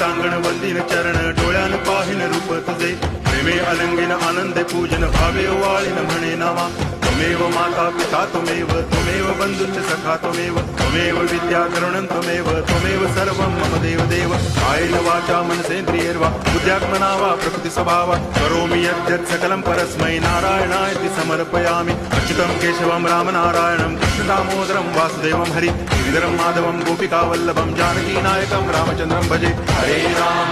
तांगण वंदिन चरण डोळ्यान पाहिन रूप तुझे प्रेमे अलंगिन आनंद पूजन भावे वाळीन म्हणे नामा त्वमेव माता पिता त्वमेव त्वमेव बंधुश्च सखा त्वमेव विद्या द्रवणं त्वमेव त्वमेव सर्वं मम देव देव कायेन वाचा मनसेन्द्रियैर्वा, बुद्ध्यात्मना वा प्रकृति स्वभावात् करोमि यद्यत् सकलं परस्मै नारायणायति समर्पयामि। अच्युतं केशवं रामनारायणं, कृष्णदामोदरं वासुदेवं हरि, गिरिधरं माधवं गोपिकावल्लभं, जानकीनायकं रामचन्द्रं भजे। हरे राम